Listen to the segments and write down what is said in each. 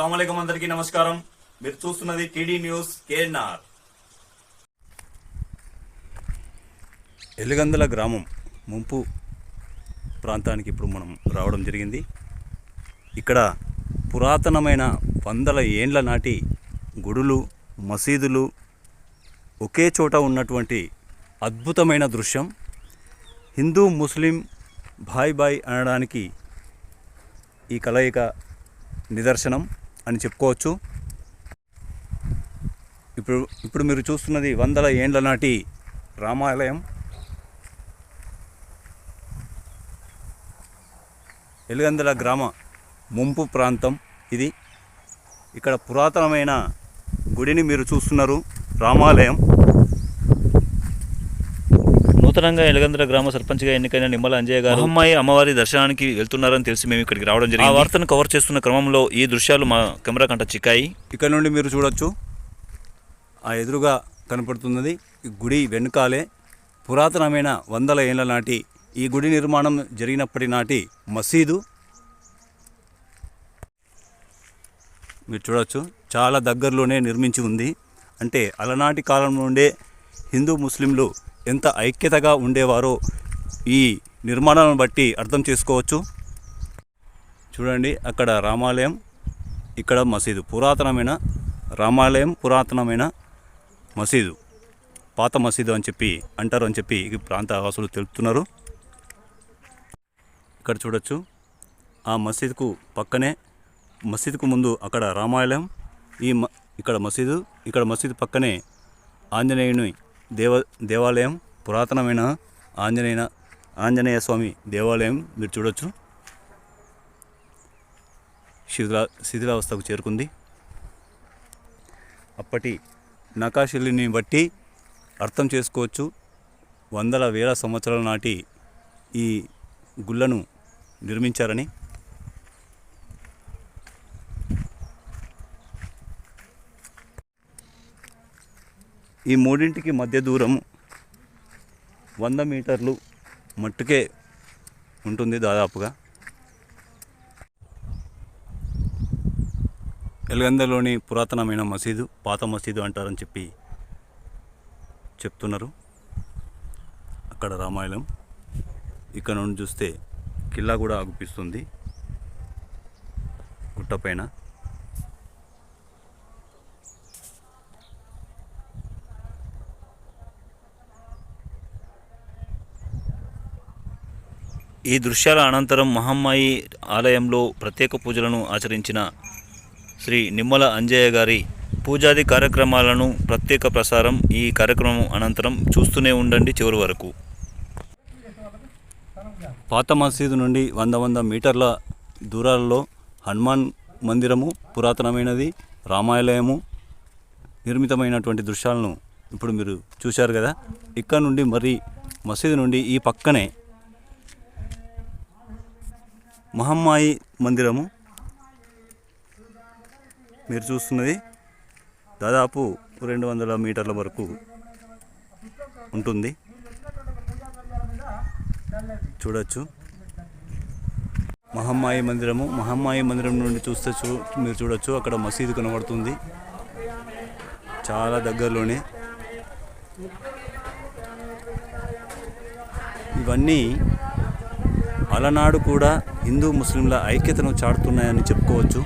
అస్సలం అందరికీ నమస్కారం. మీరు చూస్తున్నది టీడీ న్యూస్ కేఎన్ఆర్. ఎలుగందల గ్రామం ముంపు ప్రాంతానికి ఇప్పుడు మనం రావడం జరిగింది. ఇక్కడ పురాతనమైన వందల ఏండ్ల నాటి గుడులు మసీదులు ఒకే చోట ఉన్నటువంటి అద్భుతమైన దృశ్యం. హిందూ ముస్లిం భాయ్ బాయ్ అనడానికి ఈ కలయిక నిదర్శనం. అని చెప్పుకోవచ్చు. ఇప్పుడు ఇప్పుడు మీరు చూస్తున్నది వందల ఏండ్ల నాటి రామాలయం. ఎలుగందల గ్రామ ముంపు ప్రాంతం ఇది. ఇక్కడ పురాతనమైన గుడిని మీరు చూస్తున్నారు రామాలయం. నూతనంగా ఎలగంద్ర గ్రామ సర్పంచ్గా ఎన్నికైన నిమ్మల అంజయ్య గారు అమ్మాయి అమ్మవారి దర్శనానికి వెళ్తున్నారని తెలిసి మేము ఇక్కడికి రావడం జరిగింది. ఆ వార్తను కవర్ చేస్తున్న క్రమంలో ఈ దృశ్యాలు మా కెమెరా కంట చిక్కాయి. ఇక్కడ నుండి మీరు చూడొచ్చు. ఆ ఎదురుగా కనపడుతున్నది ఈ గుడి వెనుకాలే పురాతనమైన వందల ఏళ్ళ నాటి ఈ గుడి నిర్మాణం జరిగినప్పటి నాటి మసీదు. మీరు చూడొచ్చు చాలా దగ్గరలోనే నిర్మించి ఉంది. అంటే అలనాటి కాలం నుండే హిందూ ముస్లింలు ఎంత ఐక్యతగా ఉండేవారో ఈ నిర్మాణాలను బట్టి అర్థం చేసుకోవచ్చు. చూడండి అక్కడ రామాలయం ఇక్కడ మసీదు. పురాతనమైన రామాలయం పురాతనమైన మసీదు. పాత మసీదు అని చెప్పి అంటారు అని చెప్పి ఈ ప్రాంత వాసులు తెలుపుతున్నారు. ఇక్కడ చూడొచ్చు ఆ మసీదుకు పక్కనే మసీదుకు ముందు అక్కడ రామాలయం ఈ మ ఇక్కడ మసీదు ఇక్కడ మసీదు పక్కనే ఆంజనేయుని దేవ దేవాలయం పురాతనమైన ఆంజనేయ ఆంజనేయ స్వామి దేవాలయం మీరు చూడొచ్చు. శిథిలా శిథిలావస్థకు చేరుకుంది. అప్పటి నకాశిల్ని బట్టి అర్థం చేసుకోవచ్చు. వందల వేల సంవత్సరాల నాటి ఈ గుళ్ళను నిర్మించారని ఈ మూడింటికి మధ్య దూరం వంద మీటర్లు మట్టుకే ఉంటుంది దాదాపుగా. ఎలగందలోని పురాతనమైన మసీదు పాత మసీదు అంటారని చెప్పి చెప్తున్నారు. అక్కడ రామాయణం. ఇక్కడ నుండి చూస్తే కిల్లా కూడా ఆగుపిస్తుంది. గుట్టపైన ఈ దృశ్యాల అనంతరం మహమ్మాయి ఆలయంలో ప్రత్యేక పూజలను ఆచరించిన శ్రీ నిమ్మల అంజయ్య గారి పూజాది కార్యక్రమాలను ప్రత్యేక ప్రసారం ఈ కార్యక్రమం అనంతరం చూస్తూనే ఉండండి చివరి వరకు. పాత మసీదు నుండి వంద వంద మీటర్ల దూరాలలో హనుమాన్ మందిరము పురాతనమైనది రామాలయము నిర్మితమైనటువంటి దృశ్యాలను ఇప్పుడు మీరు చూశారు కదా. ఇక్కడ నుండి మరి మసీదు నుండి ఈ పక్కనే మహమ్మాయి మందిరము. మీరు చూస్తున్నది దాదాపు రెండు వందల మీటర్ల వరకు ఉంటుంది. చూడొచ్చు. మహమ్మాయి మందిరము. మహమ్మాయి మందిరం నుండి చూస్తే చూ మీరు చూడొచ్చు. అక్కడ మసీదు కనబడుతుంది. చాలా దగ్గరలోనే. ఇవన్నీ అలనాడు కూడా హిందూ ముస్లింల ఐక్యతను చాటుతున్నాయని చెప్పుకోవచ్చు.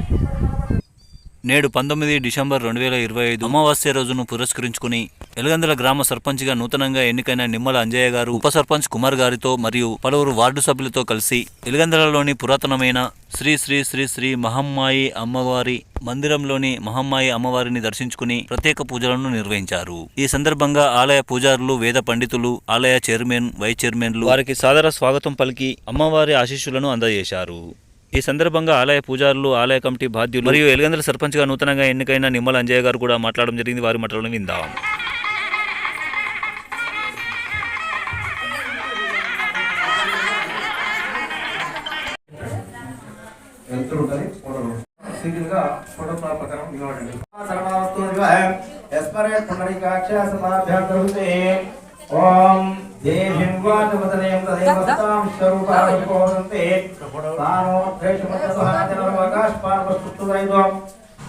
నేడు పంతొమ్మిది డిసెంబర్ రెండు వేల ఇరవై ఐదు అమావాస్య రోజును పురస్కరించుకుని ఎలగందల గ్రామ సర్పంచ్గా నూతనంగా ఎన్నికైన నిమ్మల అంజయ్య గారు ఉప సర్పంచ్ కుమార్ గారితో మరియు పలువురు వార్డు సభ్యులతో కలిసి ఎలగందలలోని పురాతనమైన శ్రీ శ్రీ శ్రీ శ్రీ మహమ్మాయి అమ్మవారి మందిరంలోని మహమ్మాయి అమ్మవారిని దర్శించుకుని ప్రత్యేక పూజలను నిర్వహించారు. ఈ సందర్భంగా ఆలయ పూజారులు వేద పండితులు ఆలయ చైర్మన్ వైస్ చైర్మన్లు వారికి సాదర స్వాగతం పలికి అమ్మవారి ఆశీస్సులను అందజేశారు. ఈ సందర్భంగా ఆలయ పూజారులు ఆలయ కమిటీ బాధ్యులు మరియు ఎలుగందల సర్పంచ్గా నూతనంగా ఎన్నికైన నిమ్మల అంజయ్య గారు కూడా మాట్లాడడం జరిగింది. వారి మాటలను విందాం. ఓం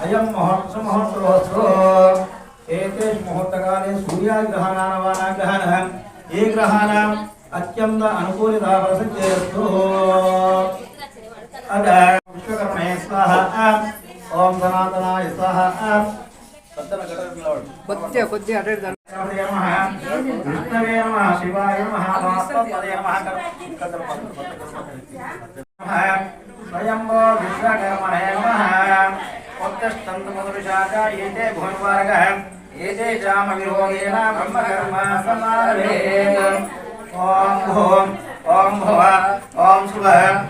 అయం మహోత్సవ మహోత్సవోత్సవ. ఏతేషు ముహూర్తకాలే సూర్యాగ్రహణానవానాగ్రహణ ఏ గ్రహాణం? అత్యంత అనుకూలిత ప్రసక్తేస్తు అద స్వాహ. ఓం సనాతనాయ స్వాహ. కొద్దిగా కొద్దిగా అటు ओम ओम ओम ओम वासुदेवाय नमः स्वयंभो विश्वकर्मणे नमः उत्तिष्ठन्तमधुरशाखा एते भुवनवर्गः एते चामविरोगेण ब्रह्मकर्म समारभेत् ॐ भुवम् ॐ भुव, ॐ सुभः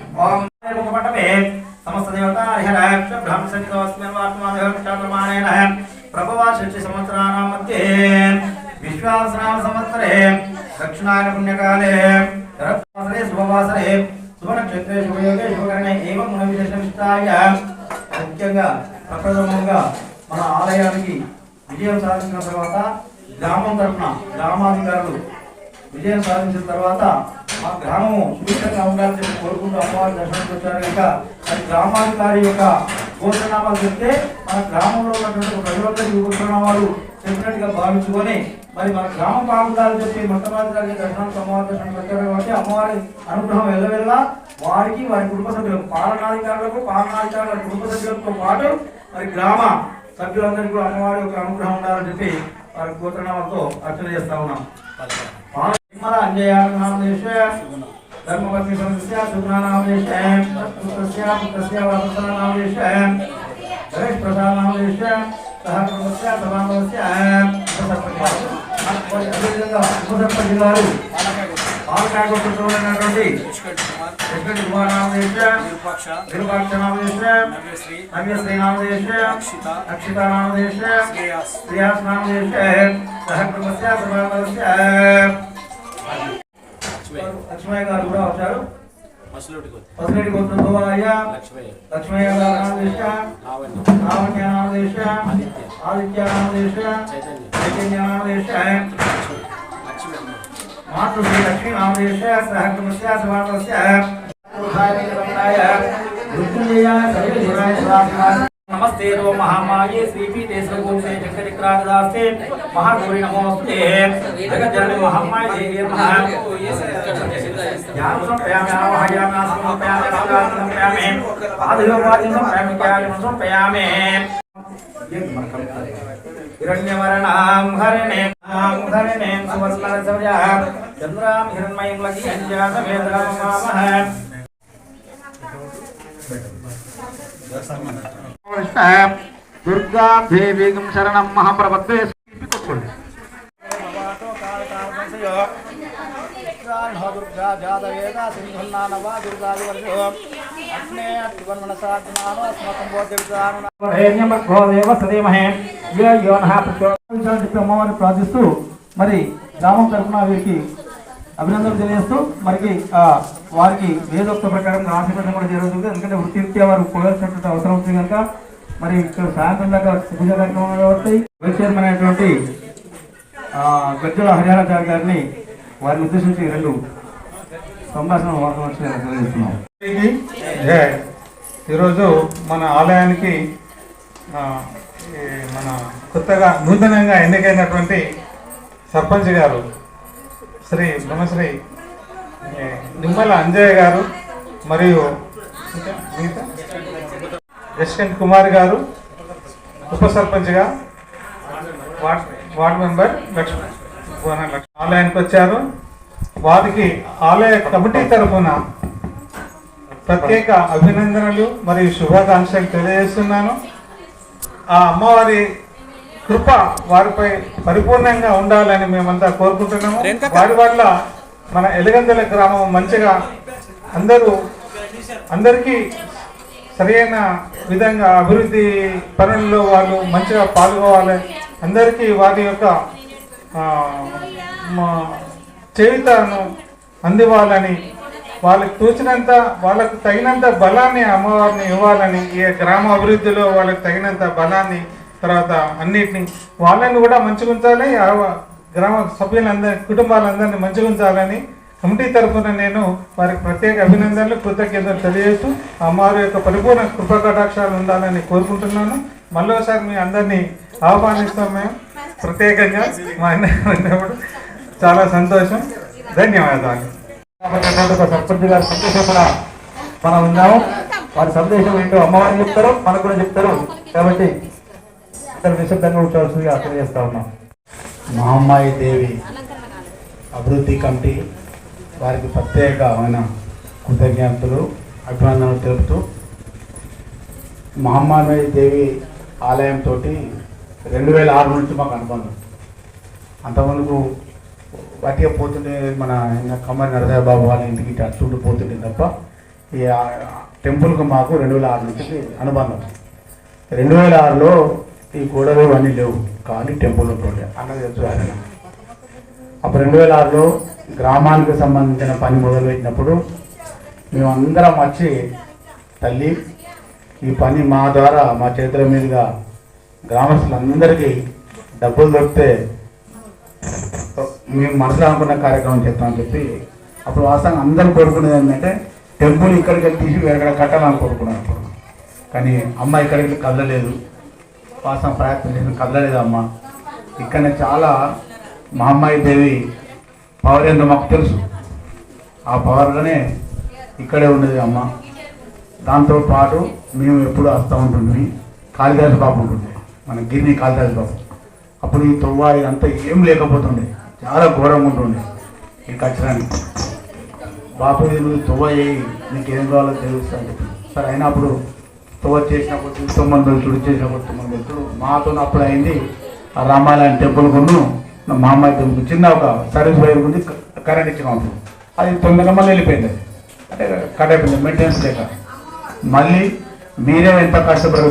తర్వాత ఆ గ్రామము సుభిక్షంగా ఉండాలని చెప్పి కోరుకుంటూ అమ్మవారి దర్శనం వచ్చారు. కనుక అది గ్రామాధికారి యొక్క గోత్రనామాలు చెప్తే మన గ్రామంలో ఉన్నటువంటి ప్రజలందరికీ గోత్రనామాలు చెప్పినట్టుగా భావించుకొని మరి మన గ్రామ బాగుండాలని చెప్పి మొట్టమొదటి దర్శనానికి అమ్మవారి దర్శనం వచ్చారు కాబట్టి అమ్మవారి అనుగ్రహం వెళ్ళవెళ్ళ వారికి వారి కుటుంబ సభ్యులకు పాలనాధికారులకు పాలనాధికారుల కుటుంబ సభ్యులతో పాటు మరి గ్రామ సభ్యులందరికీ కూడా అమ్మవారి యొక్క అనుగ్రహం ఉండాలని చెప్పి వారి గోత్రనామాలతో అర్చన చేస్తా ఉన్నాం. నిర్మల అంజయానామదేశ ధర్మపత్ని సమస్య సుగుణానామదేశ పుత్రస్య పుత్రస్య వరప్రసాదనామదేశ గణేష్ ప్రసాదనామదేశ సహకృతస్య సమానస్య అదేవిధంగా ఉపసర్పంచ్ జిల్లాలు పాలకాయ గోత్రమైనటువంటి కృష్ణ కుమారనామదేశ విరూపాక్ష నామదేశ నవ్యశ్రీ నామదేశ అక్షిత నామదేశ శ్రీయాస్ నామదేశ సహకృతస్య సమానస్య లక్ష్మయ్య గారు కూడా వచ్చారు. పసిరెడ్డి గోత్రంతో అయ్యా లక్ష్మయ్య గారు నామదేశ లావణ్య. నామదేశ ఆదిత్య. నామదేశ नमस्ते तो महामाये श्रीपी देश से जगदिक्रागदास्ते महागौरी नमोस्ते जगत जननी महामाये देवी नमः ज्ञान सम प्रयाम सं प्रयामे आवाहयाम आसम प्रयामे भागासम प्रयामे आदिलोपादिन सं प्रयामे क्यालिम हिरण्य प्रयामे हिरण्यवर्णाम हरिणे नाम हरिणे सुवर्ण सवजा चंद्राम हिरण्मयं लगी अंजात वेदराम मामः దేవీగం శరణం మహాప్రభత్వే దుర్గా జాతవేద సింధున్నానవా దుర్గాదివర్షో అగ్నే అత్రివర్మణ సాధనాను అస్మకం అమ్మవారిని ప్రార్థిస్తూ మరి రామం తరఫున వీరికి అభినందనలు తెలియజేస్తూ మరికి వారికి వేదోక్త ప్రకారం ఆశీర్వదం కూడా జరుగుతుంది. ఎందుకంటే వృత్తిరీత్యా వారు పోయాల్సినటువంటి అవసరం ఉంది కనుక మరి ఇక్కడ సాయంత్రం దాకా పూజ కార్యక్రమం కాబట్టి వైస్ చైర్మన్ అయినటువంటి ఆ, గజ్జల హరిహరాచార్య గారిని వారిని ఉద్దేశించి రెండు సంభాషణ తెలియజేస్తున్నాం ఈరోజు మన ఆలయానికి మన కొత్తగా నూతనంగా ఎన్నికైనటువంటి సర్పంచ్ గారు శ్రీ బ్రహ్మశ్రీ నిమ్మల అంజయ్య గారు మరియు యశ్వంత్ కుమార్ గారు ఉప సర్పంచ్గా వార్డ్ వార్డ్ మెంబర్ లక్ష్మణ్ ఆలయానికి వచ్చారు. వారికి ఆలయ కమిటీ తరఫున ప్రత్యేక అభినందనలు మరియు శుభాకాంక్షలు తెలియజేస్తున్నాను. ఆ అమ్మవారి కృప వారిపై పరిపూర్ణంగా ఉండాలని మేమంతా కోరుకుంటున్నాము. వారి వల్ల మన ఎలగందల గ్రామం మంచిగా అందరూ అందరికీ సరైన విధంగా అభివృద్ధి పనుల్లో వాళ్ళు మంచిగా పాల్గొవాలి. అందరికీ వారి యొక్క చేయుతను అందివ్వాలని వాళ్ళకి తోచినంత వాళ్ళకు తగినంత బలాన్ని అమ్మవారిని ఇవ్వాలని ఈ గ్రామ అభివృద్ధిలో వాళ్ళకి తగినంత బలాన్ని తర్వాత అన్నిటిని వాళ్ళని కూడా మంచిగా ఉంచాలి ఆ గ్రామ సభ్యులందరి కుటుంబాలందరినీ మంచిగా ఉంచాలని కమిటీ తరఫున నేను వారికి ప్రత్యేక అభినందనలు కృతజ్ఞతలు తెలియజేస్తూ అమ్మవారి యొక్క పరిపూర్ణ కృపకటాక్షాలు ఉండాలని కోరుకుంటున్నాను. మళ్ళీ ఒకసారి మీ అందరినీ ఆహ్వానిస్తాం మేము. ప్రత్యేకంగా మా అన్నప్పుడు చాలా సంతోషం. ధన్యవాదాలు. కాబట్టి సంతోషపడ మనం ఉన్నాము. వారి సందేశం ఏంటో అమ్మవారిని చెప్తారు మనకు కూడా చెప్తారు. కాబట్టి ఇద్దరు నిశ్శబ్దంగా ఉంచవలసిందిగా చేస్తా ఉన్నాం. మా అమ్మాయి దేవి అభివృద్ధి కమిటీ వారికి ప్రత్యేకమైన కృతజ్ఞతలు అభినందనలు తెలుపుతూ మా అమ్మాయి దేవి ఆలయంతో రెండు వేల ఆరు నుంచి మాకు అనుబంధం. అంతవరకు వాటికి పోతుండే మన కమ్మరి నరసయ్య బాబు వాళ్ళ ఇంటికి ఇటు అటు పోతుండే తప్ప ఈ టెంపుల్కి మాకు రెండు వేల ఆరు నుంచి అనుబంధం. రెండు వేల ఆరులో ఈ గోడలు అన్నీ లేవు. కానీ టెంపుల్ ఉంటుండే. అన్నది తెలుసు ఆయన. అప్పుడు రెండు వేల ఆరులో గ్రామానికి సంబంధించిన పని మొదలుపెట్టినప్పుడు మేమందరం వచ్చి తల్లి ఈ పని మా ద్వారా మా చేతుల మీదుగా గ్రామస్తులందరికీ డబ్బులు దొరికితే మేము మనసులో అనుకున్న కార్యక్రమం చేస్తామని చెప్పి అప్పుడు వాస్తవంగా అందరూ కోరుకునేది ఏంటంటే టెంపుల్ ఇక్కడికి వెళ్ళి తీసి వేరే కట్టాలని కోరుకున్నాను అప్పుడు కానీ అమ్మ ఇక్కడికి వెళ్ళి కదలలేదు. కోసం ప్రయత్నం చేసిన కదలలేదు అమ్మ ఇక్కడనే చాలా మా అమ్మాయి దేవి పవర్ ఏందో మాకు తెలుసు. ఆ పవర్లోనే ఇక్కడే ఉండేది అమ్మ. దాంతో పాటు మేము ఎప్పుడు వస్తూ ఉంటుంది కాళిదాసు బాబు ఉంటుంది మన గిరిని కాళిదాసు బాబు. అప్పుడు ఈ తొవ్వ ఇదంతా ఏం లేకపోతుండే. చాలా ఘోరంగా ఉంటుండే. ఈ కచ్చరానికి బాపు ఇది తొవ్వ చేయి నీకు ఏం కావాలో తెలుస్తా అని చెప్పి. సరే అయినప్పుడు తొవ్వ చేసినప్పుడు తొమ్మిది వెళ్తుడు చేసినప్పుడు తొమ్మిది వెళ్తుడు మాతో అప్పుడు అయింది. ఆ రామాలయం టెంపుల్ కొను మా అమ్మాయి టెంపుల్ చిన్న ఒక సర్వీస్ వైర్ ఉంది కరెంట్ ఇచ్చిన అప్పుడు అది తొమ్మిది మళ్ళీ వెళ్ళిపోయింది. అంటే కట్ అయిపోయింది మెయింటెనెన్స్ లేక. మళ్ళీ మీరే ఎంత కష్టపడి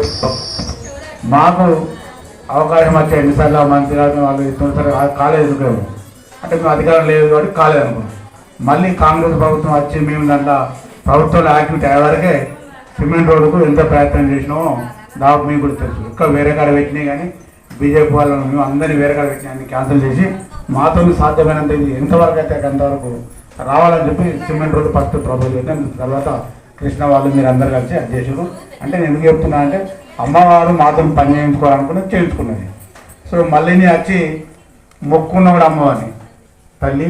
మాకు అవకాశం వచ్చే ఎన్నిసార్లు మంత్రి గారు వాళ్ళు ఇస్తున్నారు కాలేదు ఎందుకు అంటే మేము అధికారం లేదు కాబట్టి కాలేదు అనుకున్నాం. మళ్ళీ కాంగ్రెస్ ప్రభుత్వం వచ్చి మేము దాంట్లో ప్రభుత్వంలో యాక్టివిటీ అయ్యే వరకే సిమెంట్ రోడ్డుకు ఎంత ప్రయత్నం చేసినామో దాపు మీకు కూడా తెలుసు. ఇంకా వేరే కాడ పెట్టినాయి కానీ బీజేపీ వాళ్ళని మేము అందరినీ వేరే కాడ పెట్టినా క్యాన్సిల్ చేసి మాతో సాధ్యమైనంత ఇది. ఎంతవరకు అయితే అంతవరకు రావాలని చెప్పి సిమెంట్ రోడ్డు ఫస్ట్ ప్రపోజ్ చేసాం తర్వాత కృష్ణ వాళ్ళు మీరు అందరు కలిసి అది చేసారు అంటే నేను ఎందుకు చెప్తున్నా అంటే అమ్మవారు మాతో పని చేయించుకోవాలనుకుని చేయించుకున్నది. సో మళ్ళీని వచ్చి మొక్కున్న కూడా అమ్మవారిని. తల్లి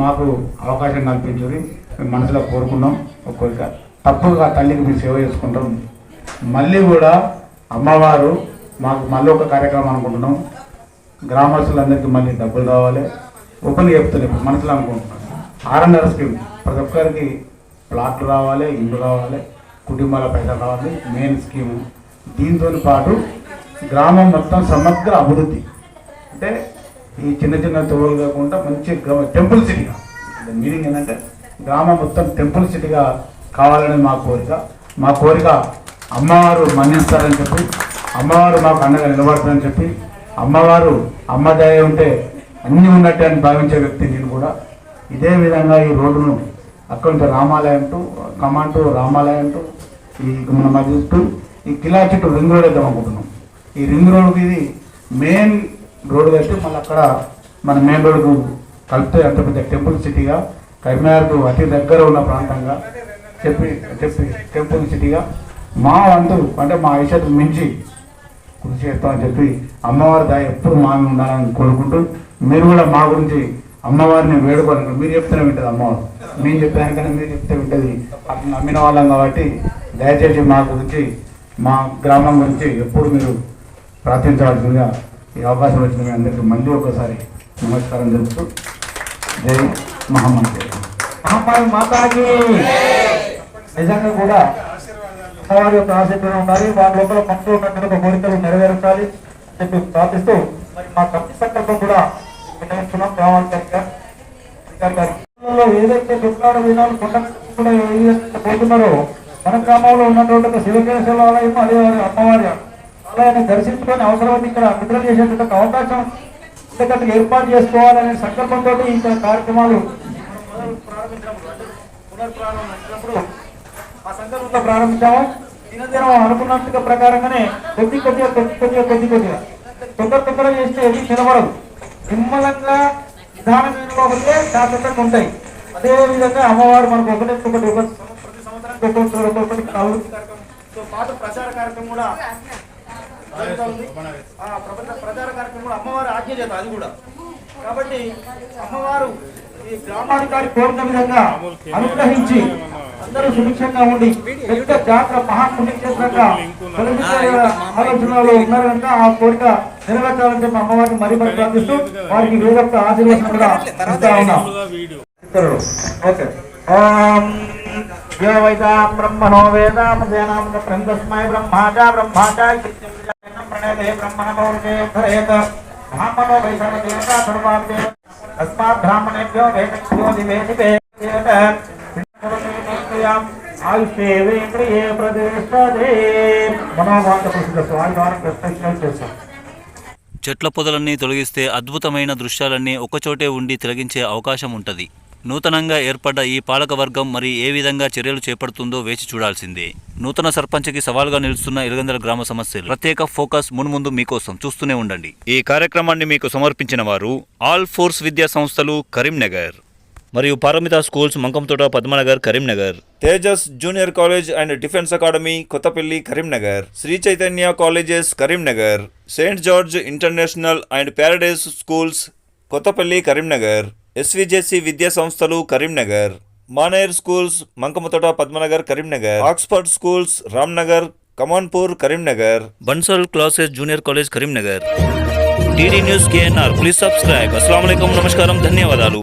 మాకు అవకాశం కల్పించుకుని మేము మనసులో కోరుకున్నాం. ఒక కోరిక తప్పుగా తల్లికి మేము సేవ చేసుకుంటాం. మళ్ళీ కూడా అమ్మవారు మాకు మళ్ళీ ఒక కార్యక్రమం అనుకుంటున్నాం. గ్రామస్తులందరికీ మళ్ళీ డబ్బులు రావాలి. ఓపెన్ చెప్తాను ఇప్పుడు మనసులో అనుకుంటున్నాం. R n R scheme. ప్రతి ఒక్కరికి ప్లాట్లు రావాలి ఇల్లు రావాలి కుటుంబాల పైసలు రావాలి. Main scheme. దీంతో పాటు గ్రామం మొత్తం సమగ్ర అభివృద్ధి. అంటే ఈ చిన్న చిన్న తోలు కాకుండా మంచి గ్రామ టెంపుల్ సిటీగా మీనింగ్ ఏంటంటే గ్రామం మొత్తం టెంపుల్ సిటీగా కావాలని మా కోరిక. మా కోరిక అమ్మవారు మన్నిస్తారని చెప్పి అమ్మవారు మాకు అండగా నిలబడతారని చెప్పి అమ్మవారు అమ్మ దయ ఉంటే అన్నీ ఉన్నట్టే అని భావించే వ్యక్తి నేను కూడా. ఇదే విధంగా ఈ రోడ్డును అక్కడ నుంచి రామాలయం టు కమాన్ రామాలయం టు ఈ మన మస్జిద్ చుట్టూ ఈ కిలా చుట్టూ రింగ్ రోడ్ వేద్దాం అనుకుంటున్నాం. ఈ రింగ్ రోడ్కి ఇది మెయిన్ రోడ్ కట్టి మళ్ళీ అక్కడ మన మెయిన్ రోడ్కు కలిపితే అంత పెద్ద టెంపుల్ సిటీగా కరీంనగర్కు అతి దగ్గర ఉన్న ప్రాంతంగా చెప్పి చెప్పి టెంపుల్ సిటీగా మా వంతు అంటే మా ఐషత్ మించి కృషి చేస్తామని చెప్పి అమ్మవారి దయ ఎప్పుడు మా ఉండాలని కోరుకుంటూ మీరు కూడా మా గురించి అమ్మవారిని వేడుకోవాలి మీరు చెప్తూనే వింటది అమ్మవారు. మేము చెప్పానికన్నా మీరు చెప్తే వింటది. అట్లా నమ్మిన వాళ్ళం కాబట్టి దయచేసి మా గురించి మా గ్రామం గురించి ఎప్పుడు మీరు ప్రార్థించవలసిందిగా ఈ అవకాశం వచ్చిన మీ అందరికీ మళ్ళీ ఒకసారి నమస్కారం తెలుపుతూ జై మహమ్మద్ మహమ్మద్ మాతాజీ నిజంగా కూడా అమ్మవారి యొక్క ఆశీర్వాదం ఉండాలి. వారి లోపల మనసులో ఉన్నటువంటి కోరికలు నెరవేర్చాలి చెప్పి ప్రార్థిస్తూ మరి మా కమిటీ సంకల్పం కూడా వినయిస్తున్నాం గ్రామాధికారిగా ఏదైతే దుర్గాడ వినాలు కొండ కూడా పోతున్నారో మన గ్రామంలో ఉన్నటువంటి శివకేశ్వర ఆలయం అదే అమ్మవారి ఆలయాన్ని దర్శించుకొని అవసరమైతే ఇక్కడ నిద్ర చేసేటువంటి అవకాశం ఇంతకంటే ఏర్పాటు చేసుకోవాలనే సంకల్పంతో ఈ కార్యక్రమాలు పునర్ప్రారంభించినప్పుడు ఆ సంకల్పంతో ప్రారంభించాము దినదినం అనుకున్నట్టుగా ప్రకారంగానే కొద్ది కొద్దిగా కొద్ది కొద్దిగా కొద్ది కొద్దిగా. తొందర తొందర చేస్తే ఏది నిలబడదు నిమ్మలంగా నిదానమైన ఒకటే శాశ్వతంగా ఉంటాయి. అదే విధంగా అమ్మవారు మనకు ఒకటి ఒకటి ప్రతి సంవత్సరానికి ఒక్కొక్కటి ఒక్కొక్కటి కార్యక్రమం. కార్యక్రమంతో పాటు ప్రచార కార్యక్రమం కూడా ఆ ప్రపంచ ప్రచార కార్యక్రమం కూడా అమ్మవారు ఆజ్ఞ చేత అది కూడా. కాబట్టి అమ్మవారు ఈ గ్రామాధికారి కోరిన విధంగా అనుగ్రహించి అందరూ సుభిక్షంగా ఉండి పెద్ద జాతర మహాపుణ్యక్షేత్రంగా తొలగించే ఆలోచనలో ఉన్నారు కనుక ఆ కోరిక నెరవేర్చాలని చెప్పి అమ్మవారిని మరీ మరి ప్రార్థిస్తూ వారికి వేరొక్క ఆశీర్వచనం కూడా ఇస్తా ఉన్నాం. ఓకే. బ్రహ్మణో వేదామసేనాం బ్రహ్మస్మై బ్రహ్మాచ బ్రహ్మాచ ప్రణయతే బ్రహ్మణ పౌరుషే ధరేత బ్రాహ్మణో వైసమదేవతా సర్వాంతే తస్మాత్ బ్రాహ్మణేభ్యో వేదభ్యో ప్రసిద్ధ స్వామి ద్వారా చెట్ల పొదలన్నీ తొలగిస్తే అద్భుతమైన దృశ్యాలన్నీ ఒకచోటే ఉండి తిలగించే అవకాశం ఉంటుంది. నూతనంగా ఏర్పడ్డ ఈ పాలకవర్గం మరి ఏ విధంగా చర్యలు చేపడుతుందో వేచి చూడాల్సిందే. నూతన సర్పంచ్కి సవాల్గా నిలుస్తున్న ఇలగందల గ్రామ సమస్యలు. ప్రత్యేక ఫోకస్ మున్ముందు మీకోసం చూస్తూనే ఉండండి. ఈ కార్యక్రమాన్ని మీకు సమర్పించిన వారు ఆల్ ఫోర్స్ విద్యా సంస్థలు కరీంనగర్. మరియు Paramita schools Mankammathota Padmanagar Karimnagar. Tejas junior college and defence academy Kothapalli Karimnagar. Shri Chaitanya colleges Karimnagar. Saint George International and Paradise schools Kothapalli Karimnagar. SVJC విద్యా సంస్థలు Karimnagar. Maner schools Mankammathota Padmanagar Karimnagar. Oxford schools Ramnagar Kamanpur Karimnagar. Bansal classes junior college Karimnagar. TD news KNR. Please subscribe. అస్సలం నమస్కారం. ధన్యవాదాలు.